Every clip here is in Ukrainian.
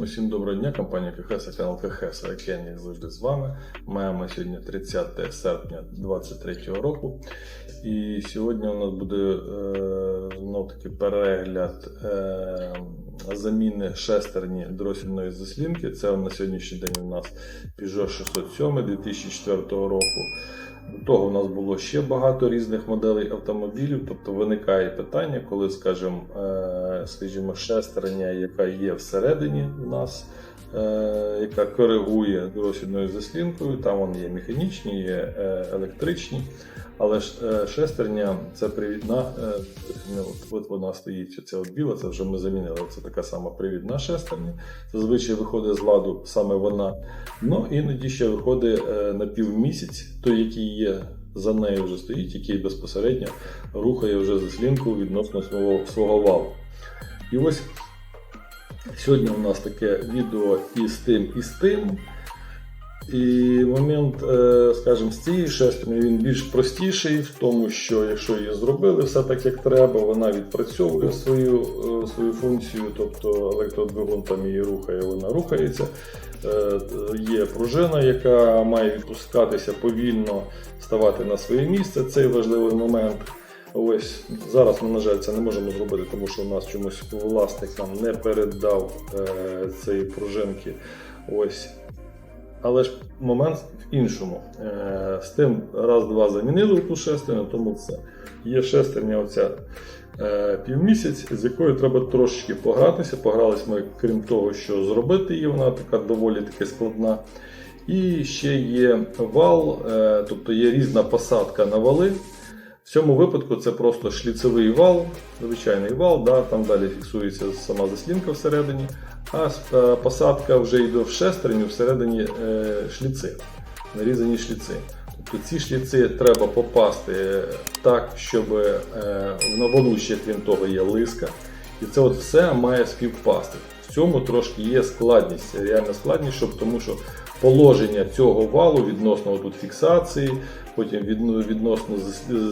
Усім доброго дня, компанія КХС, канал КХС, Окен, як завжди з вами. Маємо сьогодні 30 серпня 2023 року. І сьогодні у нас буде е, знов таки перегляд е, заміни шестерні дросільної заслінки. Це на сьогоднішній день у нас Peugeot 607 2004 року. До того в нас було ще багато різних моделей автомобілів, тобто виникає питання, коли, скажімо, е, скажімо, шестерня, яка є всередині в нас, яка коригує доросільною заслінкою, там вони є механічні, є е, електричні. Але ж е, шестерня це привідна, е, от, от вона стоїть, ця біла, це вже ми замінили. Це така сама привідна шестерня. Зазвичай виходить з ладу саме вона. Ну іноді ще виходить е, на півмісяць, той, який є за нею вже стоїть, який безпосередньо рухає вже заслінку відносно свого, свого валу. І ось сьогодні у нас таке відео і з тим, і з тим. І момент, е, скажімо, з цією шестернею він більш простіший в тому, що якщо її зробили все так, як треба, вона відпрацьовує свою, е, свою функцію, тобто електродвигун там її рухає, вона рухається. Е, Є пружина, яка має відпускатися повільно, ставати на своє місце. Цей важливий момент. Ось зараз ми, на жаль, це не можемо зробити, тому що у нас чомусь власник нам не передав е, цієї пружинки. Ось але ж момент в іншому. Е, З тим раз-два замінили ту шестерню, тому це є шестерня оця е, півмісяць, з якою треба трошечки погратися. Погрались ми, крім того, що зробити її, вона така доволі таки складна. І ще є вал, е, тобто є різна посадка на вали. В цьому випадку це просто шліцевий вал, звичайний вал, да, там далі фіксується сама заслінка всередині, а е, посадка вже йде в шестерню всередині е, шліци, нарізані шліци. Тобто ці шліци треба попасти так, щоб е, на валу ще крім того є лиска. І це от все має співпасти. В цьому трошки є складність, реальна складність, щоб, тому що положення цього валу відносно тут фіксації, потім відносно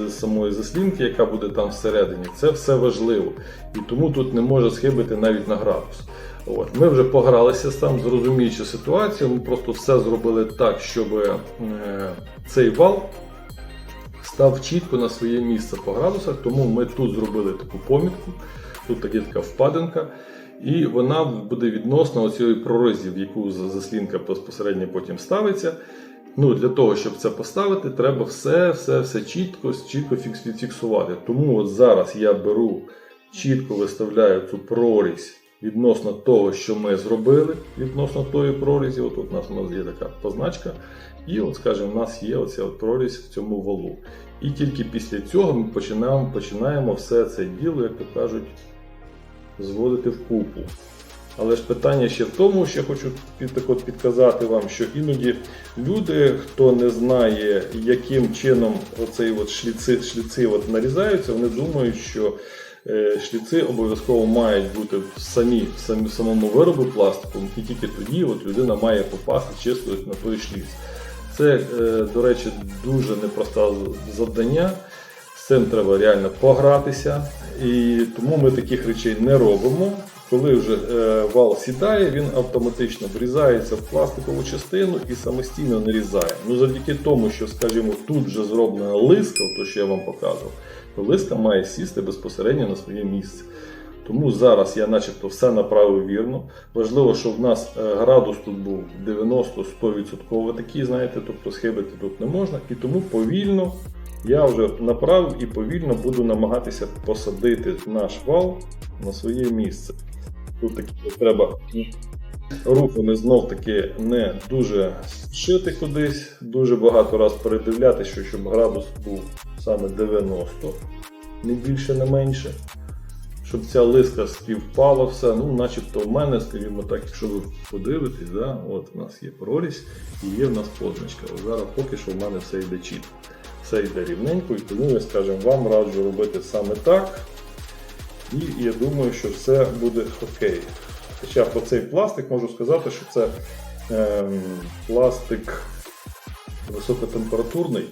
самої заслінки, яка буде там всередині, це все важливо. І тому тут не може схибити навіть на градус. От. Ми вже погралися там, зрозуміючи ситуацію, ми просто все зробили так, щоб е, цей вал став чітко на своє місце по градусах, тому ми тут зробили таку помітку, тут таки така впадинка, і вона буде відносно оцієї прорізі, в яку заслінка безпосередньо потім ставиться. Ну, для того, щоб це поставити, треба все, все, все чітко, чітко фіксувати. Тому от зараз я беру, чітко виставляю цю прорізь відносно того, що ми зробили, відносно тої прорізі. От у нас, у нас є така позначка. І, от, скажімо, у нас є оця от прорізь в цьому валу. І тільки після цього ми починаємо, починаємо все це діло, як то кажуть, зводити в купу. Але ж питання ще в тому, що я хочу підказати вам, що іноді люди, хто не знає, яким чином оцей от шліци, шліци от нарізаються, вони думають, що е, шліци обов'язково мають бути в самі, в самому виробі пластику, і тільки тоді от людина має попасти чисто на той шліц. Це, е, до речі, дуже непросте завдання. Цим треба реально погратися, і тому ми таких речей не робимо. Коли вже е, вал сідає, він автоматично врізається в пластикову частину і самостійно нарізає. Ну завдяки тому, що, скажімо, тут вже зроблена лиска, то що я вам показував, то лиска має сісти безпосередньо на своє місце. Тому зараз я начебто все направив вірно. Важливо, щоб в нас е, градус тут був 90-100% такий, знаєте, тобто схибити тут не можна. І тому повільно я вже направив і повільно буду намагатися посадити наш вал на своє місце. Тут таки треба рухами знов таки не дуже шити кудись, дуже багато раз передивлятися, щоб градус був саме 90, не більше, не менше. Щоб ця лиска співпала все, ну начебто в мене, скажімо так, якщо ви подивитесь, да, от у нас є прорізь і є в нас позначка. Зараз поки що в мене все йде чітко. Все йде рівненько, і тому я, скажімо, вам раджу робити саме так. І я думаю, що все буде окей. Хоча про цей пластик можу сказати, що це ем, пластик високотемпературний,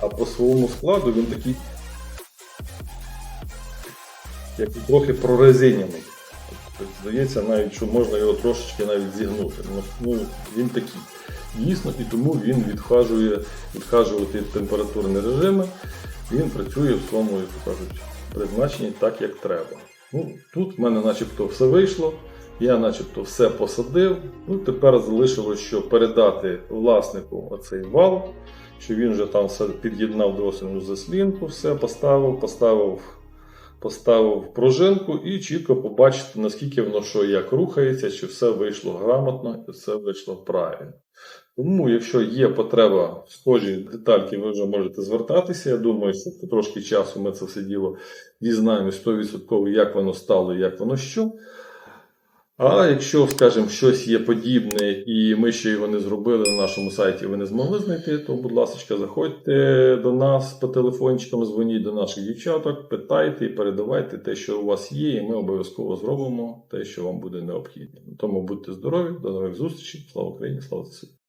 а по своєму складу він такий як трохи прорезиняний. Тобто, здається, навіть що можна його трошечки навіть зігнути. Ну, ну він такий. Дійсно, і тому він відхажує, ті температурні режими, він працює в своєму, як кажуть, призначенні так, як треба. Ну, тут в мене начебто все вийшло, я начебто все посадив. Ну, тепер залишилось, що передати власнику оцей вал, що він вже там все під'єднав дросельну заслінку, все поставив, поставив, поставив пружинку і чітко побачити, наскільки воно що як рухається, чи все вийшло грамотно і все вийшло правильно. Тому, якщо є потреба в схожі детальки, ви вже можете звертатися. Я думаю, що по трошки часу ми це все діло дізнаємось 100% як воно стало, як воно що. А якщо, скажімо, щось є подібне, і ми ще його не зробили на нашому сайті, ви не змогли знайти, то, будь ласка, заходьте до нас по телефончикам, дзвоніть до наших дівчаток, питайте і передавайте те, що у вас є, і ми обов'язково зробимо те, що вам буде необхідно. Тому будьте здорові, до нових зустрічей. Слава Україні, слава ЗСУ!